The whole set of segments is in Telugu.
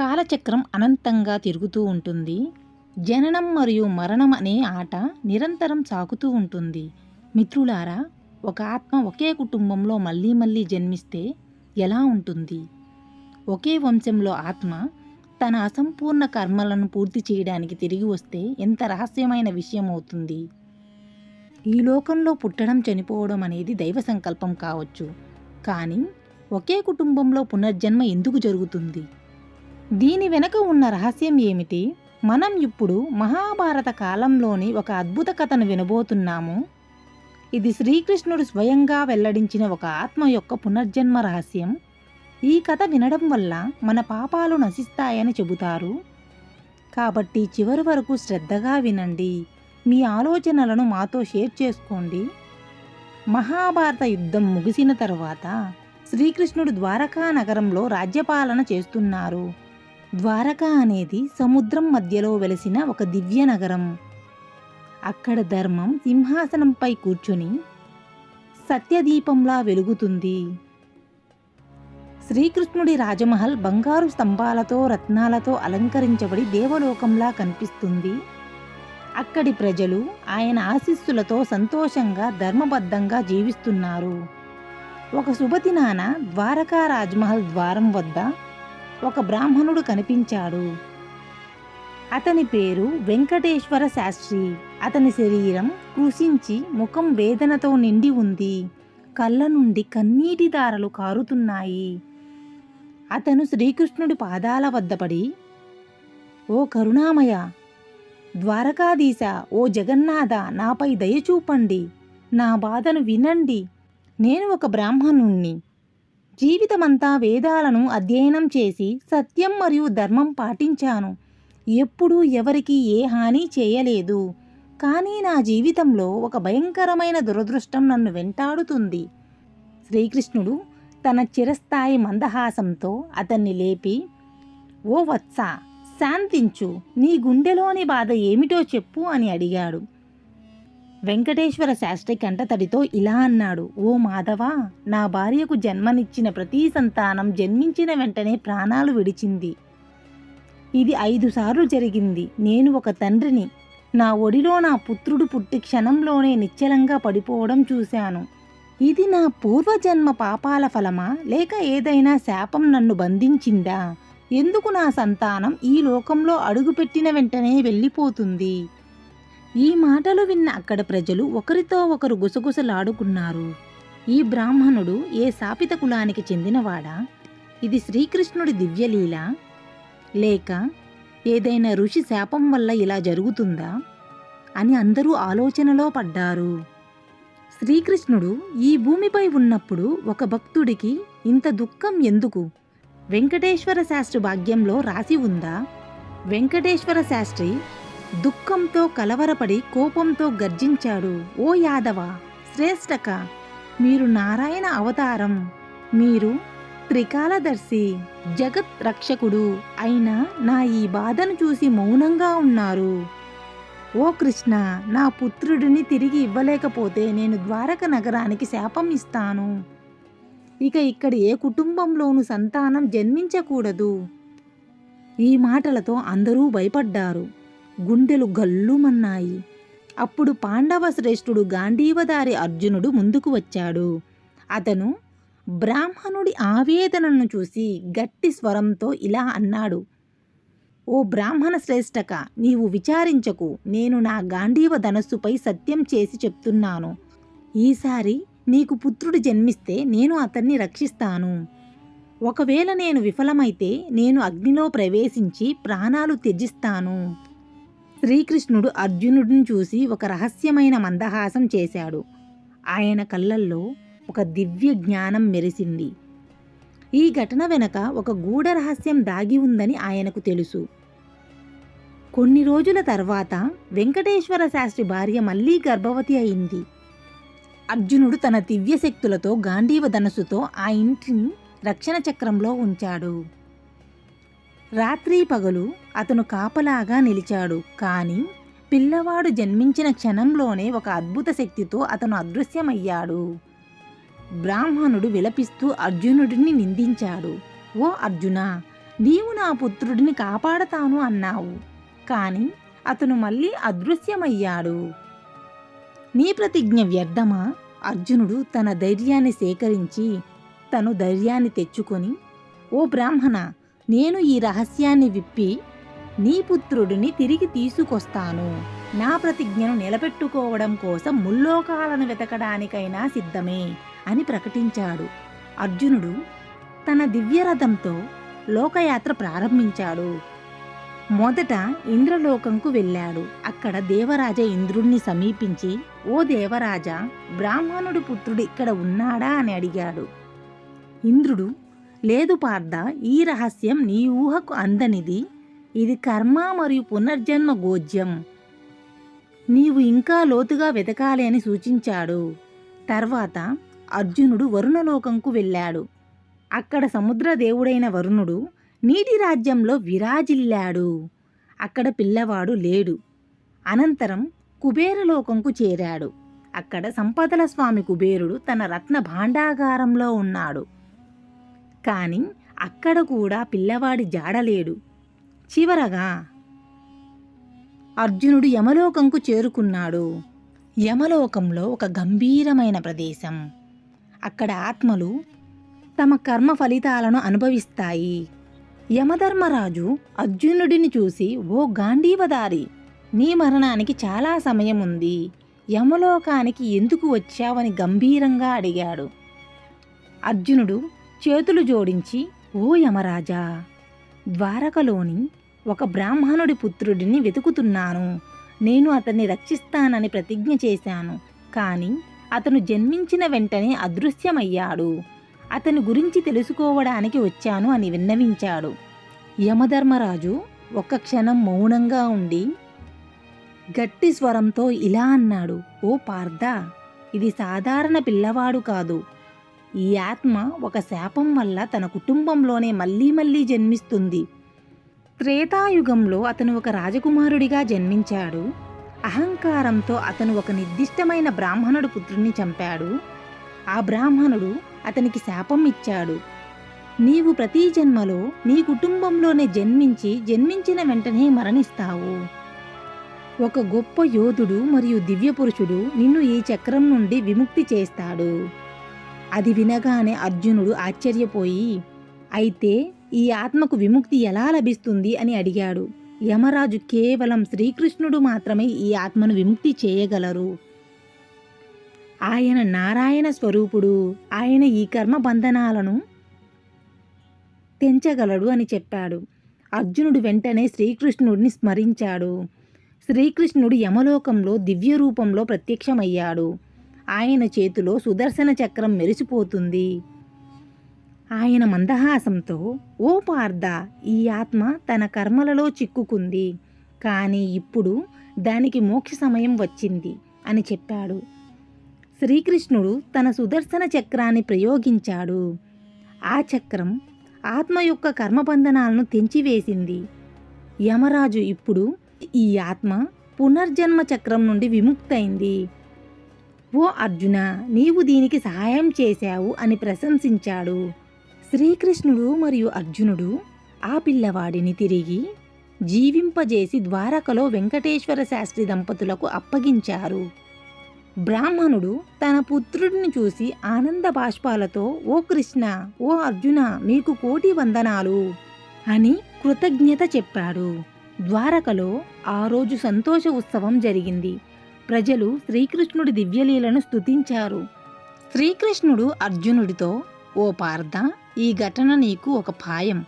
కాలచక్రం అనంతంగా తిరుగుతూ ఉంటుంది. జననం మరియు మరణం అనే ఆట నిరంతరం సాగుతూ ఉంటుంది. మిత్రులారా ఒక ఆత్మ ఒకే కుటుంబంలో మళ్ళీ మళ్ళీ జన్మిస్తే ఎలా ఉంటుంది? ఒకే వంశంలో ఆత్మ తన అసంపూర్ణ కర్మలను పూర్తి చేయడానికి తిరిగి వస్తే ఎంత రహస్యమైన విషయం అవుతుంది? ఈ లోకంలో పుట్టడం చనిపోవడం అనేది దైవ సంకల్పం కావచ్చు. కానీ ఒకే కుటుంబంలో పునర్జన్మ ఎందుకు జరుగుతుంది? దీని వెనక ఉన్న రహస్యం ఏమిటి? మనం ఇప్పుడు మహాభారత కాలంలోని ఒక అద్భుత కథను వినబోతున్నాము. ఇది శ్రీకృష్ణుడు స్వయంగా వెల్లడించిన ఒక ఆత్మ యొక్క పునర్జన్మ రహస్యం. ఈ కథ వినడం వల్ల మన పాపాలు నశిస్తాయని చెబుతారు. కాబట్టి చివరి వరకు శ్రద్ధగా వినండి. మీ ఆలోచనలను మాతో షేర్ చేసుకోండి. మహాభారత యుద్ధం ముగిసిన తర్వాత శ్రీకృష్ణుడు ద్వారకా నగరంలో రాజ్యపాలన చేస్తున్నారు. ద్వారకా అనేది సముద్రం మధ్యలో వెలసిన ఒక దివ్య నగరం. అక్కడ ధర్మం సింహాసనంపై కూర్చుని సత్యదీపంలా వెలుగుతుంది. శ్రీకృష్ణుడి రాజమహల్ బంగారు స్తంభాలతో రత్నాలతో అలంకరించబడి దేవలోకంలా కనిపిస్తుంది. అక్కడి ప్రజలు ఆయన ఆశీస్సులతో సంతోషంగా ధర్మబద్ధంగా జీవిస్తున్నారు. ఒక శుభదినాన ద్వారకా రాజ్మహల్ ద్వారం వద్ద ఒక బ్రాహ్మణుడు కనిపించాడు. అతని పేరు వెంకటేశ్వర శాస్త్రి. అతని శరీరం కృషించి ముఖం వేదనతో నిండి ఉంది. కళ్ళ నుండి కన్నీటి దారలు కారుతున్నాయి. అతను శ్రీకృష్ణుడి పాదాల వద్ద పడి ఓ కరుణామయ ద్వారకాధీశ ఓ జగన్నాథ నాపై దయ చూపండి. నా బాధను వినండి. నేను ఒక బ్రాహ్మణుణ్ణి. జీవితమంతా వేదాలను అధ్యయనం చేసి సత్యం మరియు ధర్మం పాటించాను. ఎప్పుడూ ఎవరికి ఏ హాని చేయలేదు. కానీ నా జీవితంలో ఒక భయంకరమైన దురదృష్టం నన్ను వెంటాడుతుంది. శ్రీకృష్ణుడు తన చిరస్థాయి మందహాసంతో అతన్ని లేపి ఓ వత్స శాంతించు నీ గుండెలోని బాధ ఏమిటో చెప్పు అని అడిగాడు. వెంకటేశ్వర శాస్త్రి కంటతడితో ఇలా అన్నాడు ఓ మాధవ నా భార్యకు జన్మనిచ్చిన ప్రతి సంతానం జన్మించిన వెంటనే ప్రాణాలు విడిచింది. ఇది ఐదు సార్లు జరిగింది. నేను ఒక తండ్రిని. నా ఒడిలో నా పుత్రుడు పుట్టి క్షణంలోనే నిశ్చలంగా పడిపోవడం చూశాను. ఇది నా పూర్వజన్మ పాపాల ఫలమా? లేక ఏదైనా శాపం నన్ను బంధించిందా? ఎందుకు నా సంతానం ఈ లోకంలో అడుగుపెట్టిన వెంటనే వెళ్ళిపోతుంది? ఈ మాటలు విన్న అక్కడ ప్రజలు ఒకరితో ఒకరు గుసగుసలాడుకున్నారు. ఈ బ్రాహ్మణుడు ఏ శాపిత కులానికి చెందినవాడా? ఇది శ్రీకృష్ణుడి దివ్యలీల. లేక ఏదైనా ఋషి శాపం వల్ల ఇలా జరుగుతుందా? అని అందరూ ఆలోచనలో పడ్డారు. శ్రీకృష్ణుడు ఈ భూమిపై ఉన్నప్పుడు ఒక భక్తుడికి ఇంత దుఃఖం ఎందుకు? వెంకటేశ్వర శాస్త్రి భాగ్యంలో రాసి ఉందా? వెంకటేశ్వర శాస్త్రి దుఃఖంతో కలవరపడి కోపంతో గర్జించాడు. ఓ యాదవ శ్రేష్టక మీరు నారాయణ అవతారం. మీరు త్రికాలదర్శి జగత్ రక్షకుడు అయినా నా ఈ బాధను చూసి మౌనంగా ఉన్నారు. ఓ కృష్ణ నా పుత్రుడిని తిరిగి ఇవ్వలేకపోతే నేను ద్వారక నగరానికి శాపం ఇస్తాను. ఇక ఇక్కడ ఏ కుటుంబంలోనూ సంతానం జన్మించకూడదు. ఈ మాటలతో అందరూ భయపడ్డారు. గుండెలు గల్లుమన్నాయి. అప్పుడు పాండవ శ్రేష్ఠుడు గాంధీవదారి అర్జునుడు ముందుకు వచ్చాడు. అతను బ్రాహ్మణుడి ఆవేదనను చూసి గట్టి స్వరంతో ఇలా అన్నాడు. ఓ బ్రాహ్మణ శ్రేష్టక నీవు విచారించకు. నేను నా గాంధీవ ధనస్సుపై సత్యం చేసి చెప్తున్నాను. ఈసారి నీకు పుత్రుడు జన్మిస్తే నేను అతన్ని రక్షిస్తాను. ఒకవేళ నేను విఫలమైతే నేను అగ్నిలో ప్రవేశించి ప్రాణాలు త్యజిస్తాను. శ్రీకృష్ణుడు అర్జునుడిని చూసి ఒక రహస్యమైన మందహాసం చేశాడు. ఆయన కళ్ళల్లో ఒక దివ్య జ్ఞానం మెరిసింది. ఈ ఘటన వెనక ఒక గూఢ రహస్యం దాగి ఉందని ఆయనకు తెలుసు. కొన్ని రోజుల తర్వాత వెంకటేశ్వర శాస్త్రి భార్య మళ్ళీ గర్భవతి అయింది. అర్జునుడు తన దివ్య శక్తులతో గాంధీవ ధనస్సుతో ఆ ఇంటిని రక్షణ చక్రంలో ఉంచాడు. రాత్రి పగలు అతను కాపలాగా నిలిచాడు. కానీ పిల్లవాడు జన్మించిన క్షణంలోనే ఒక అద్భుత శక్తితో అతను అదృశ్యమయ్యాడు. బ్రాహ్మణుడు విలపిస్తూ అర్జునుడిని నిందించాడు. ఓ అర్జున నీవు నా పుత్రుడిని కాపాడతాను అన్నావు. కానీ అతను మళ్ళీ అదృశ్యమయ్యాడు. నీ ప్రతిజ్ఞ వ్యర్థమా అర్జునుడు తన ధైర్యాన్ని సేకరించి తను ధైర్యాన్ని తెచ్చుకొని ఓ బ్రాహ్మణ నేను ఈ రహస్యాన్ని విప్పి నీ పుత్రుడిని తిరిగి తీసుకొస్తాను. నా ప్రతిజ్ఞను నిలబెట్టుకోవడం కోసం ముల్లోకాలను వెతకడానికైనా సిద్ధమే అని ప్రకటించాడు. అర్జునుడు తన దివ్యరథంతో లోకయాత్ర ప్రారంభించాడు. మొదట ఇంద్రలోకంకు వెళ్ళాడు. అక్కడ దేవరాజ ఇంద్రుణ్ణి సమీపించి ఓ దేవరాజ బ్రాహ్మణుడి పుత్రుడు ఇక్కడ ఉన్నాడా? అని అడిగాడు. ఇంద్రుడు లేదు పార్థ ఈ రహస్యం నీ ఊహకు అందనిది. ఇది కర్మ మరియు పునర్జన్మ గోజ్యం. నీవు ఇంకా లోతుగా వెతకాలి అని సూచించాడు. తర్వాత అర్జునుడు వరుణలోకంకు వెళ్ళాడు. అక్కడ సముద్ర దేవుడైన వరుణుడు నీటి రాజ్యంలో విరాజిల్లాడు. అక్కడ పిల్లవాడు లేడు. అనంతరం కుబేరలోకంకు చేరాడు. అక్కడ సంపదల స్వామి కుబేరుడు తన రత్న భాండాగారంలో ఉన్నాడు. కానీ అక్కడ కూడా పిల్లవాడి జాడలేడు చివరగా అర్జునుడు యమలోకంకు చేరుకున్నాడు. యమలోకంలో ఒక గంభీరమైన ప్రదేశం. అక్కడ ఆత్మలు తమ కర్మ ఫలితాలను అనుభవిస్తాయి. యమధర్మరాజు అర్జునుడిని చూసి ఓ గాంధీవదారి నీ మరణానికి చాలా సమయం ఉంది యమలోకానికి ఎందుకు వచ్చావని గంభీరంగా అడిగాడు. అర్జునుడు చేతులు జోడించి ఓ యమరాజా ద్వారకలోని ఒక బ్రాహ్మణుడి పుత్రుడిని వెతుకుతున్నాను. నేను అతన్ని రక్షిస్తానని ప్రతిజ్ఞ చేశాను. కానీ అతను జన్మించిన వెంటనే అదృశ్యమయ్యాడు. అతని గురించి తెలుసుకోవడానికి వచ్చాను అని విన్నవించాడు. యమధర్మరాజు ఒక్క క్షణం మౌనంగా ఉండి గట్టి స్వరంతో ఇలా అన్నాడు ఓ పార్థ ఇది సాధారణ పిల్లవాడు కాదు. ఈ ఆత్మ ఒక శాపం వల్ల తన కుటుంబంలోనే మళ్ళీ మళ్ళీ జన్మిస్తుంది. త్రేతాయుగంలో అతను ఒక రాజకుమారుడిగా జన్మించాడు. అహంకారంతో అతను ఒక నిర్దిష్టమైన బ్రాహ్మణుడు పుత్రుణ్ణి చంపాడు. ఆ బ్రాహ్మణుడు అతనికి శాపం ఇచ్చాడు. నీవు ప్రతి జన్మలో నీ కుటుంబంలోనే జన్మించి జన్మించిన వెంటనే మరణిస్తావు. ఒక గొప్ప యోధుడు మరియు దివ్యపురుషుడు నిన్ను ఈ చక్రం నుండి విముక్తి చేస్తాడు. అది వినగానే అర్జునుడు ఆశ్చర్యపోయి అయితే ఈ ఆత్మకు విముక్తి ఎలా లభిస్తుంది? అని అడిగాడు. యమరాజు కేవలం శ్రీకృష్ణుడు మాత్రమే ఈ ఆత్మను విముక్తి చేయగలరు. ఆయన నారాయణ స్వరూపుడు. ఆయన ఈ కర్మ బంధనాలను తెంచగలడు అని చెప్పాడు. అర్జునుడు వెంటనే శ్రీకృష్ణుడిని స్మరించాడు. శ్రీకృష్ణుడు యమలోకంలో దివ్య రూపంలో ప్రత్యక్షమయ్యాడు. ఆయన చేతిలో సుదర్శన చక్రం మెరిసిపోతుంది. ఆయన మందహాసంతో ఓ పార్థ ఈ ఆత్మ తన కర్మలలో చిక్కుకుంది. కానీ ఇప్పుడు దానికి మోక్ష సమయం వచ్చింది అని చెప్పాడు. శ్రీకృష్ణుడు తన సుదర్శన చక్రాన్ని ప్రయోగించాడు. ఆ చక్రం ఆత్మ యొక్క కర్మబంధనాలను తెంచివేసింది. యమరాజు ఇప్పుడు ఈ ఆత్మ పునర్జన్మ చక్రం నుండి విముక్తైంది. ఓ అర్జున నీవు దీనికి సహాయం చేశావు అని ప్రశంసించాడు. శ్రీకృష్ణుడు మరియు అర్జునుడు ఆ పిల్లవాడిని తిరిగి జీవింపజేసి ద్వారకలో వెంకటేశ్వర శాస్త్రి దంపతులకు అప్పగించారు. బ్రాహ్మణుడు తన పుత్రుడిని చూసి ఆనంద బాష్పాలతో ఓ కృష్ణ ఓ అర్జున మీకు కోటి వందనాలు అని కృతజ్ఞత చెప్పాడు. ద్వారకలో ఆ రోజు సంతోష ఉత్సవం జరిగింది. ప్రజలు శ్రీకృష్ణుడి దివ్యలీలను స్తుతించారు. శ్రీకృష్ణుడు అర్జునుడితో ఓ పార్థ ఈ ఘటన నీకు ఒక పాయం.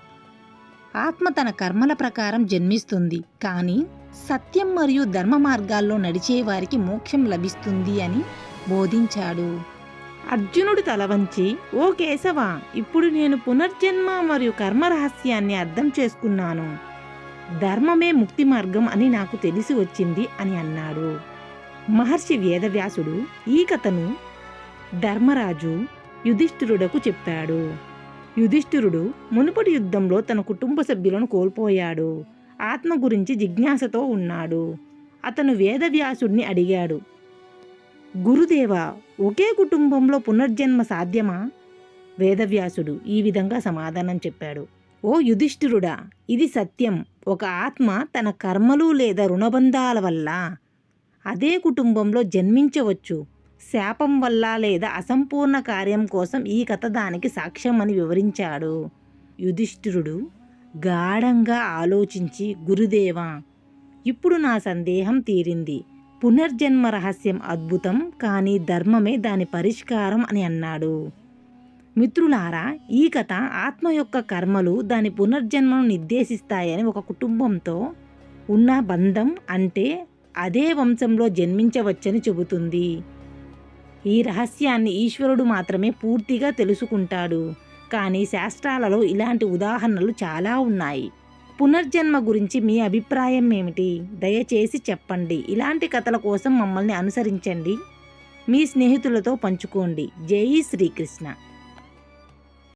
ఆత్మ తన కర్మల ప్రకారం జన్మిస్తుంది కానీ సత్యం మరియు ధర్మ మార్గాల్లో నడిచే వారికి మోక్షం లభిస్తుంది అని బోధించాడు. అర్జునుడు తలవంచి ఓ కేశవ ఇప్పుడు నేను పునర్జన్మ మరియు కర్మ రహస్యాన్ని అర్థం చేసుకున్నాను. ధర్మమే ముక్తి మార్గం అని నాకు తెలిసి వచ్చింది అని అన్నాడు. మహర్షి వేదవ్యాసుడు ఈ కథను ధర్మరాజు యుధిష్ఠిరుడకు చెప్పాడు. యుధిష్ఠిరుడు మునుపటి యుద్ధంలో తన కుటుంబ సభ్యులను కోల్పోయాడు. ఆత్మ గురించి జిజ్ఞాసతో ఉన్నాడు. అతను వేదవ్యాసుడిని అడిగాడు. గురుదేవ ఒకే కుటుంబంలో పునర్జన్మ సాధ్యమా? వేదవ్యాసుడు ఈ విధంగా సమాధానం చెప్పాడు. ఓ యుధిష్ఠిరుడా ఇది సత్యం. ఒక ఆత్మ తన కర్మలు లేదా రుణబంధాల వల్ల అదే కుటుంబంలో జన్మించవచ్చు. శాపం వల్ల లేదా అసంపూర్ణ కార్యం కోసం ఈ కథ దానికి సాక్ష్యం అని వివరించాడు. యుధిష్ఠిరుడు గాఢంగా ఆలోచించి గురుదేవా ఇప్పుడు నా సందేహం తీరింది. పునర్జన్మ రహస్యం అద్భుతం కానీ ధర్మమే దాని పరిష్కారం అని అన్నాడు. మిత్రులారా ఈ కథ ఆత్మ యొక్క కర్మలు దాని పునర్జన్మను నిర్దేశిస్తాయని ఒక కుటుంబంతో ఉన్న బంధం అంటే అదే వంశంలో జన్మించవచ్చని చెబుతుంది. ఈ రహస్యాన్ని ఈశ్వరుడు మాత్రమే పూర్తిగా తెలుసుకుంటాడు. కానీ శాస్త్రాలలో ఇలాంటి ఉదాహరణలు చాలా ఉన్నాయి. పునర్జన్మ గురించి మీ అభిప్రాయం ఏమిటి? దయచేసి చెప్పండి. ఇలాంటి కథల కోసం మమ్మల్ని అనుసరించండి. మీ స్నేహితులతో పంచుకోండి. జై శ్రీకృష్ణ.